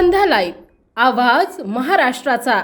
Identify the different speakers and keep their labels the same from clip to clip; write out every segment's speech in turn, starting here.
Speaker 1: संध्या live आवाज महाराष्ट्राचा.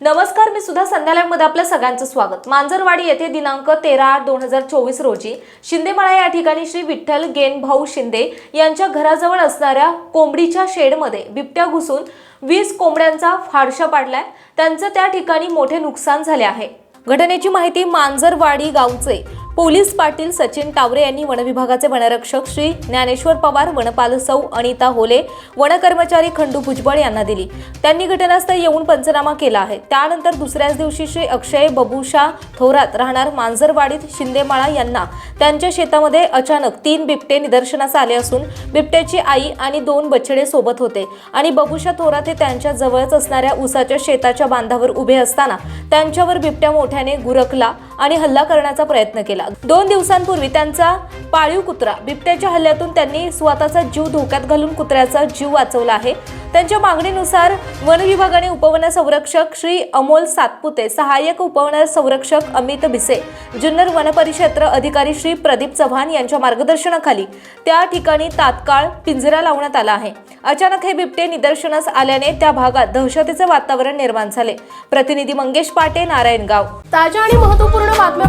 Speaker 2: नमस्कार मी सुद्धा संध्यालयमध्ये आपल्या सगळ्यांचं स्वागत. मांजरवाडी येथे दिनांक तेरा आठ दोन हजार चोवीस रोजी शिंदेमाळा या ठिकाणी श्री विठ्ठल गेनभाऊ शिंदे यांच्या घराजवळ असणाऱ्या कोंबडीच्या शेडमध्ये बिबट्या घुसून वीस कोंबड्यांचा फारशा पाडलाय. त्यांचं त्या ठिकाणी मोठे नुकसान झाले आहे. घटनेची माहिती मांजरवाडी गावचे पोलीस पाटील सचिन टावरे यांनी वनविभागाचे वनरक्षक श्री ज्ञानेश्वर पवार वनपाल सौ अनिता होले वनकर्मचारी खंडू भुजबळ यांना दिली. त्यांनी घटनास्थळी येऊन पंचनामा केला आहे. त्यानंतर दुसऱ्याच दिवशी श्री अक्षय बबुशा थोरात राहणार मांजरवाडीत शिंदेमाळा यांना त्यांच्या शेतामध्ये अचानक तीन बिबटे निदर्शनास आले असून बिबट्याची आई आणि दोन बछडे सोबत होते आणि बबुशा थोरात हे त्यांच्या जवळच असणाऱ्या उसाच्या शेताच्या बांधावर उभे असताना त्यांच्यावर बिबट्या मोठ्याने गुरकला आणि हल्ला करण्याचा प्रयत्न केला. दोन दिवसांपूर्वी त्यांचा पाळीव कुत्रा बिबट्याच्या हल्ल्यातून त्यांनी स्वतःचा जीव धोक्यात घालून कुत्र्याचा जीव वाचवला आहे. त्यांच्या मागणीनुसार वन विभागाने उपवन संरक्षक श्री अमोल सातपुते सहाय्यक उपवन संरक्षक अमित भिसे जुन्नर वनपरिक्षेत्र अधिकारी श्री प्रदीप चव्हाण यांच्या मार्गदर्शनाखाली त्या ठिकाणी तात्काळ पिंजरा लावण्यात आला आहे. अचानक हे बिबटे निदर्शनास आल्याने त्या भागात दहशतीचे वातावरण निर्माण झाले. प्रतिनिधी मंगेश पाटे नारायणगाव.
Speaker 1: ताज्या आणि महत्त्वपूर्ण बातम्या